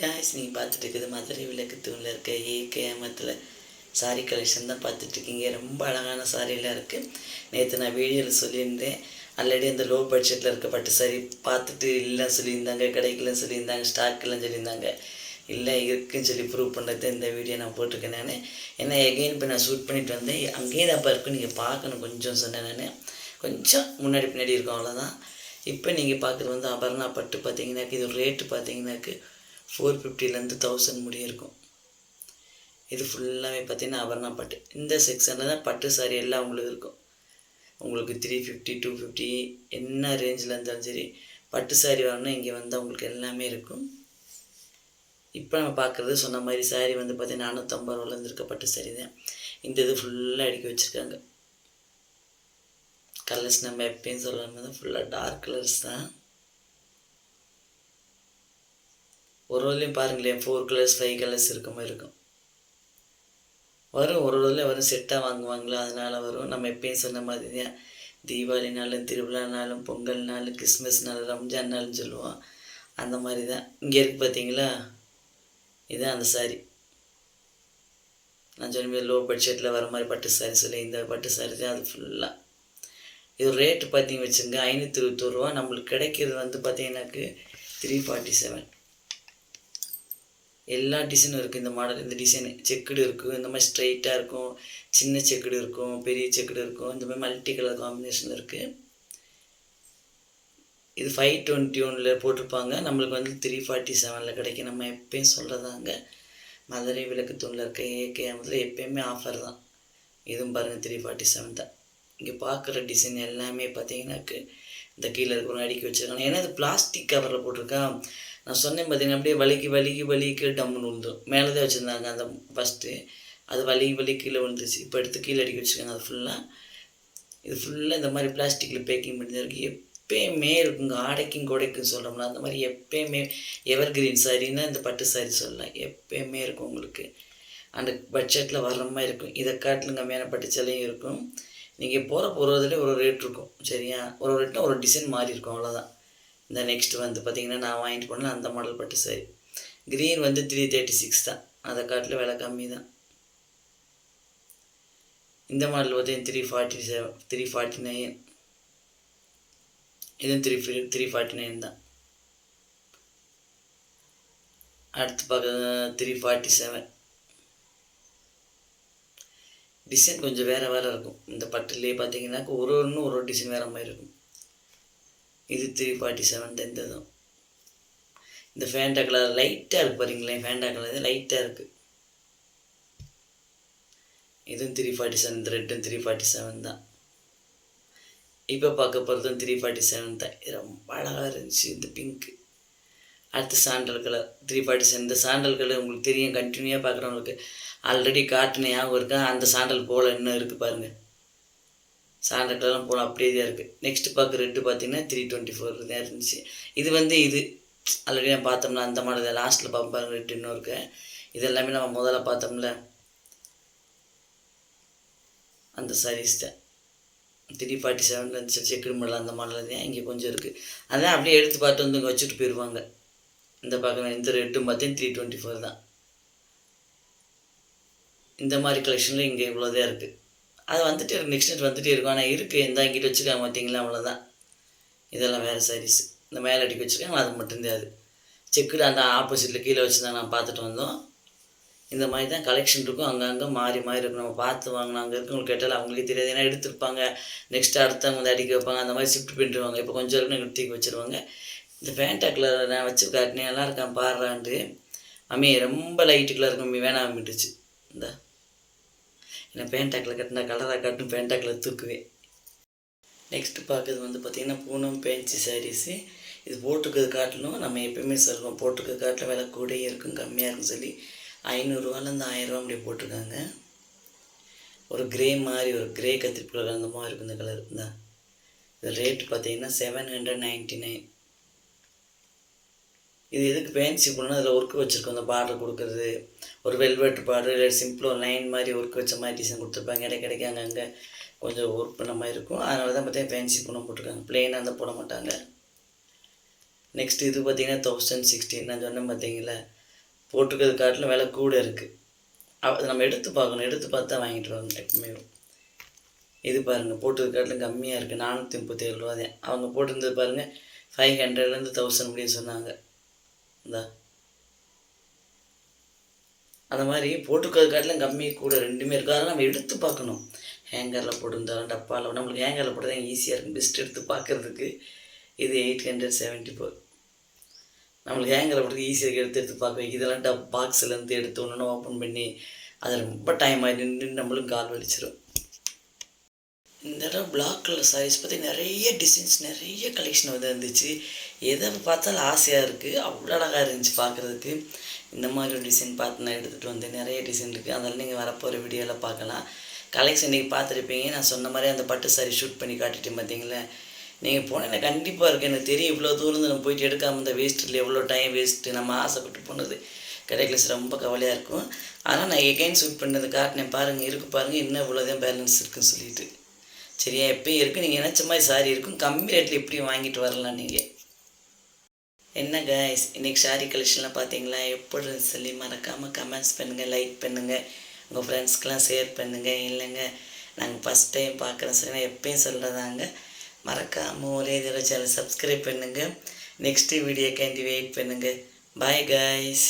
Guys நீங்கள் பார்த்துட்டு இருக்குது மதுரை விளக்கு தூணில் இருக்க ஏகேமத்தில் சாரி கலெக்ஷன் தான் பார்த்துட்ருக்கீங்க. ரொம்ப அழகான சாரிலாம் இருக்குது நேற்று நான் வீடியோவில் சொல்லியிருந்தேன். ஆல்ரெடி அந்த லோ பட்ஜெட்டில் இருக்க பட்டு சாரி பார்த்துட்டு இல்லைன்னு சொல்லியிருந்தாங்க கிடைக்கலன்னு சொல்லியிருந்தாங்க ஸ்டாக் சொல்லியிருந்தாங்க. இல்லை இருக்குன்னு சொல்லி ப்ரூவ் பண்ணுறது இந்த வீடியோ நான் போட்டிருக்கேன் நான். ஏன்னா எகைன் இப்போ நான் ஷூட் பண்ணிட்டு வந்தேன். அங்கேயே தான் இருக்கும் நீங்கள் பார்க்கணும். கொஞ்சம் சொன்னேன் நான். கொஞ்சம் முன்னாடி பின்னாடி இருக்கும் அவ்வளோதான் இப்போ நீங்கள் பார்க்குறது வந்து அபர்ணா பட்டு பார்த்தீங்கன்னாக்கு இது ரேட்டு பார்த்தீங்கன்னாக்கு ஃபோர் ஃபிஃப்டிலேருந்து தௌசண்ட் முடிய இருக்கும். இது ஃபுல்லாகவே பார்த்தீங்கன்னா அபர்ணா பட்டு. இந்த செக்ஷனில் தான் பட்டு சாரி எல்லாம் உங்களுக்கு இருக்கும். உங்களுக்கு த்ரீ ஃபிஃப்டி டூ ஃபிஃப்டி என்ன ரேஞ்சில் இருந்தாலும் சரி பட்டு சாரி வரணும்னா இங்கே வந்தால் உங்களுக்கு எல்லாமே இருக்கும். இப்போ நம்ம பார்க்குறது சொன்ன மாதிரி சாரி வந்து பார்த்தீங்கன்னா நானூற்றம்பது ரூபாலேருந்து இருக்க பட்டு சாரி தான். இந்த இது ஃபுல்லாக அடுக்கி வச்சுருக்காங்க. கலர்ஸ் நம்ம எப்பயும் சொல்கிற மாதிரி தான் ஃபுல்லாக டார்க் கலர்ஸ் தான். ஒரு ரோலையும் பாருங்களேன் ஃபோர் கலர்ஸ் ஃபைவ் கலர்ஸ் இருக்க மாதிரி இருக்கும். வரும் ஒரு ரோலில் வரும் செட்டாக வாங்குவாங்களா? அதனால் வரும். நம்ம எப்பயும் சொன்ன மாதிரி தான் தீபாவளினாலும் திருவிழானாலும் பொங்கல்னாலும் கிறிஸ்மஸ்னாலும் ரம்ஜான்னாலும் சொல்லுவோம். அந்த மாதிரி தான் இங்கே இருக்குது பார்த்தீங்களா இதுதான் அந்த சாரி நான் சொன்ன லோ பட்ஜெட்டில் வர மாதிரி பட்டு சாரி சொல்லி இந்த பட்டு சாரி தான் அது ஃபுல்லாக இது ரேட்டு பார்த்தீங்க வச்சுங்க ஐநூற்றி இருபத்தோரு நம்மளுக்கு கிடைக்கிறது வந்து பார்த்தீங்கன்னாக்கு த்ரீ ஃபார்ட்டி செவன் எல்லா டிசைனும் இருக்குது இந்த மாடல் இந்த டிசைனு செக்குடு இருக்கும். இந்த மாதிரி ஸ்ட்ரைட்டாக இருக்கும். சின்ன செக்குடு இருக்கும். பெரிய செக்குடு இருக்கும். இந்த மாதிரி மல்டி கலர் காம்பினேஷன் இருக்குது இது ஃபைவ் டுவெண்ட்டி ஒனில் போட்டிருப்பாங்க. நம்மளுக்கு வந்து த்ரீ ஃபார்ட்டி செவனில் கிடைக்கும். நம்ம எப்பயும் சொல்கிறதாங்க மதுரை விளக்கு தூணில் இருக்க ஏகே முதல்ல எப்பயுமே ஆஃபர் தான். இதுவும் பாருங்கள் த்ரீ ஃபார்ட்டி செவன் தான். இங்கே பார்க்குற டிசைன் எல்லாமே பார்த்தீங்கன்னாக்கு இந்த கீழே இருக்கிற அடுக்கி வச்சுருக்காங்க. ஏன்னா இது பிளாஸ்டிக் கவரில் போட்டிருக்கான் நான் சொன்னேன் பார்த்தீங்கன்னா அப்படியே வலிக்கு வலிக்கு வலிக்கு டம்முன்னு விழுந்தோம் மேலே தான் வச்சுருந்தாங்க அந்த ஃபஸ்ட்டு அது வலி வலி கீழே விழுந்துச்சு இப்போ எடுத்து கீழே அடிக்க வச்சுருக்காங்க. அது ஃபுல்லாக இது ஃபுல்லாக இந்த மாதிரி பிளாஸ்டிக்கில் பேக்கிங் பண்ணி தான் இருக்குது எப்பயுமே இருக்குங்க. ஆடைக்கும் கொடைக்கும் சொல்கிறோம்னா அந்த மாதிரி எப்பயுமே எவர் கிரீன் சாரின்னா இந்த பட்டு சாரி சொல்லலாம். எப்பயுமே இருக்கும் உங்களுக்கு. அந்த பட்ஜெட்டில் வர்ற மாதிரி இருக்கும். இதை காட்டிலும் கம்மியான பட்டு சேலையும் இருக்கும். நீங்கள் போகிற போகிறதுலேயே ஒரு ரேட் இருக்கும். சரியா? ஒரு ரேட்னா ஒரு டிசைன் மாறி இருக்கும். அவ்வளோதான் இந்த நெக்ஸ்ட் வந்து பார்த்திங்கன்னா நான் வாங்கிட்டு போனேன் அந்த மாடல் பட்டு சாரி க்ரீன் வந்து த்ரீ தேர்ட்டி சிக்ஸ் தான். அதை காட்டில் விலை கம்மி தான் இந்த மாடல் பார்த்தீங்கன்னா three forty seven three forty nine இதுவும் த்ரீ த்ரீ ஃபார்ட்டி நைன் தான். அடுத்து பார்க்க த்ரீ ஃபார்ட்டி செவன் டிசைன் கொஞ்சம் வேறு வேறு இருக்கும். இந்த பட்டுலேயே பார்த்தீங்கன்னாக்க ஒரு ஒன்று ஒரு ஒரு டிசைன் வேறு மாதிரி இருக்கும். இது த்ரீ ஃபார்ட்டி செவன் தான் இந்த இதுவும் இந்த ஃபேண்டா கலர் லைட்டாக இருக்குது பாருங்களேன் ஃபேண்டா கலர் லைட்டாக இருக்குது இதுவும் த்ரீ ஃபார்ட்டி செவன் ரெட்டும் த்ரீ ஃபார்ட்டி செவன் தான். இப்போ பார்க்க போகிறதும் த்ரீ ஃபார்ட்டி செவன் தான். இது ரொம்ப அழகாக இருந்துச்சு இந்த பிங்க்கு அடுத்து sandal colour three forty seven இந்த சாண்டல் கலர் உங்களுக்கு தெரியும் கண்டினியூவாக பார்க்குறவங்களுக்கு. ஆல்ரெடி காட்டின ஞாபகம் இருக்கா? அந்த சாண்டல் போல் இன்னும் இருக்குது பாருங்கள் சாண்டல் கலர்லாம் அப்படியே தான் இருக்குது நெக்ஸ்ட்டு பார்க்க ரெட்டு பார்த்தீங்கன்னா த்ரீ டுவெண்ட்டி ஃபோர் தான் இருந்துச்சு. இது வந்து இது ஆல்ரெடி நான் பார்த்தோம்னா அந்த மாடல் லாஸ்ட்டில் பார்ப்போம் ரெட்டு இன்னும் இருக்கு. இது எல்லாமே நம்ம முதல்ல பார்த்தோம்ல. அந்த சாரீஸ் தான். த்ரீ ஃபார்ட்டி செவனில் இருந்துச்சு. செக்குடு மாடல் அந்த மாடல் தான் இங்கே கொஞ்சம் இருக்குது அதான் அப்படியே எடுத்து பார்த்து வந்து இங்கே வச்சுட்டு போயிடுவாங்க இந்த பார்க்க இந்த ரெட்டும் பார்த்தீங்கன்னா த்ரீ டுவெண்ட்டி ஃபோர் தான். இந்த மாதிரி கலெக்ஷனில் இங்கே இவ்வளோதான் இருக்குது அது வந்துட்டு இருக்கு நெக்ஸ்ட் நெட் வந்துட்டே இருக்கும். ஆனால் இருக்குது இந்த இங்கிட்ட வச்சுருக்காங்க பார்த்தீங்களா அவ்வளோதான் இதெல்லாம் வேறு சாரீஸ் இந்த மேலே அடிக்க வச்சுருக்காங்க அது மட்டும்தான் அது செக்குடு அந்த ஆப்போசிட்டில் கீழே வச்சுருந்தாங்க. நான் பார்த்துட்டு வந்தோம். இந்த மாதிரி தான் கலெக்ஷன் இருக்கும். அங்கங்கே மாறி மாறி இருக்கும். நம்ம பார்த்து வாங்கினா அங்கே இருக்கவங்களுக்கு கேட்டாலும் அவங்களுக்கே தெரியாது. ஏன்னா எடுத்துருப்பாங்க. நெக்ஸ்ட் அடுத்தவங்க வந்து அடிக்க வைப்பாங்க. அந்த மாதிரி ஷிஃப்ட் பண்ணிடுவாங்க இப்போ கொஞ்சம் இருக்குன்னு எங்களுக்கு தூக்கி வச்சுருவாங்க. இந்த ஃபேண்டா கலர் நான் வச்சு காட்டினேன் நல்லா இருக்கான் பாடுறான்ட்டு அம்மி ரொம்ப லைட்டு கலர் கம்மி வேணாம் அம்மிட்டுச்சு இந்த. நான் பேண்டாக்கில் கட்டினா கலராக கட்டும் பேண்டாக்கில் தூக்குவேன். நெக்ஸ்ட்டு பார்க்குறது வந்து பார்த்திங்கன்னா பூனம் பேன்சி சாரீஸு இது போட்டுக்கிறது காட்டிலும் நம்ம எப்பயுமே சொல்லுவோம் போட்டுக்கிறது காட்டிலும் விலை கூட இருக்கும் கம்மியாக இருக்குன்னு சொல்லி ஐநூறுரூவாலேருந்து ஆயிரரூவா அப்படி போட்டிருக்காங்க. ஒரு கிரே மாதிரி ஒரு கிரே கத்திரிப்பு கலர் அந்த மாதிரி இருக்கும் இந்த கலர் தான். இது ரேட்டு பார்த்தீங்கன்னா செவன் ஹண்ட்ரட் நைன்ட்டி நைன் இது எதுக்கு பேன்சி போடணும் அதில் ஒர்க் வச்சுருக்கோம்? அந்த பார்டர் கொடுக்குறது. ஒரு வெல்வெட் பார்டர் இல்லை சிம்பிளாக லைன் மாதிரி ஒர்க் வச்ச மாதிரி டிசைன் கொடுத்துருப்பாங்க. இடைக்க இடைக்க அங்கங்கே கொஞ்சம் ஒர்க் பண்ண மாதிரி இருக்கும். அதனால தான் பார்த்தீங்கன்னா ஃபேன்சி பூனம் போட்டிருக்காங்க. பிளெயினாக இருந்தால் போட மாட்டாங்க. நெக்ஸ்ட் இது பார்த்தீங்கன்னா தௌசண்ட் சிக்ஸ்டீன் நான் சொன்னேன் பார்த்தீங்களா போட்டிருக்கிறது காட்டிலும் விலை கூட இருக்குது அது நம்ம எடுத்து பார்க்கணும். எடுத்து பார்த்து தான் வாங்கிட்டு வரணும் எப்பவுமே. இது பாருங்கள் போட்டது காட்டிலும் கம்மியாக இருக்குது நானூற்றி முப்பத்தேழு ரூபா தான். அவங்க போட்டிருந்தது பாருங்கள் ஃபைவ் ஹண்ட்ரட்லேருந்து தௌசண்ட் முடியும் சொன்னாங்க. இந்த. அந்த மாதிரி போட்டுக்கிறது காட்டிலும் கம்மி கூட ரெண்டுமே இருக்கும் அதெல்லாம் நம்ம எடுத்து பார்க்கணும். ஹேங்கரில் போட்டிருந்தாலும் டப்பாவில் நம்மளுக்கு ஹேங்கரில் போட்டு தான் ஈஸியாக இருக்கும். பெஸ்ட் எடுத்து பார்க்குறதுக்கு இது எயிட் ஹண்ட்ரட் செவன்ட்டி ஃபோர் நம்மளுக்கு ஹேங்கரில் போட்டு ஈஸியாக எடுத்து எடுத்து பார்க்க வைக்க. இதெல்லாம் டப் பாக்ஸ்லேருந்து எடுத்து ஒன்று ஓப்பன் பண்ணி அது ரொம்ப டைம் ஆகி நின்று நம்மளும் கால் வலிச்சிடும் இந்த தடவை பிளாக் கலர் சாரீஸ் பற்றி நிறைய டிசைன்ஸ் நிறைய கலெக்ஷன் வந்து இருந்துச்சு. எதை பார்த்தாலும் ஆசையாக இருக்குது அவ்வளோ அழகாக இருந்துச்சு பார்க்குறதுக்கு. இந்த மாதிரி ஒரு டிசைன் பார்த்து நான் எடுத்துகிட்டு வந்தேன். நிறைய டிசைன் இருக்குது அதெல்லாம் நீங்கள் வரப்போகிற வீடியோவில் பார்க்கலாம். கலெக்ஷன் நீங்கள் பார்த்துருப்பீங்க. நான் சொன்ன மாதிரி அந்த பட்டு சாரி ஷூட் பண்ணி காட்டிட்டேன் பார்த்தீங்களா? நீங்கள் போனீங்கன்னா கண்டிப்பாக இருக்குது எனக்கு தெரியும் இவ்வளோ தூரம் நம்ம போயிட்டு எடுக்காமல் இந்த வேஸ்ட்டில் எவ்வளோ டைம் வேஸ்ட்டு நம்ம ஆசைப்பட்டு போனது. கிடைக்கல ரொம்ப கவலையாக இருக்கும். ஆனால் நான் எகைன் ஷூட் பண்ணது காட்டினேன் பாருங்கள் இருக்கு பாருங்கள் இன்னும் இவ்வளோதான் பேலன்ஸ் இருக்குன்னு சொல்லிட்டு. சரியா எப்பயும் இருக்குது நீங்கள் நினச்ச மாதிரி சாரி இருக்கும். கம்மி ரேட்டில் எப்படி வாங்கிட்டு வரலாம் நீங்கள் என்ன கைஸ் இன்றைக்கி சாரி கலெக்ஷன்லாம் பார்த்தீங்களா எப்படி சொல்லி மறக்காமல் கமெண்ட்ஸ் பண்ணுங்கள் லைக் பண்ணுங்கள் உங்கள் ஃப்ரெண்ட்ஸ்க்கெலாம் ஷேர் பண்ணுங்கள் இல்லைங்க நாங்கள் ஃபஸ்ட் டைம் பார்க்குறோம் சரி எப்பயும் சொல்கிறதாங்க மறக்காமல் ஒரே தடவை சேனல் சப்ஸ்கிரைப் பண்ணுங்கள் நெக்ஸ்ட்டு வீடியோக்காண்டி வெயிட் பண்ணுங்கள் பாய் கைஸ்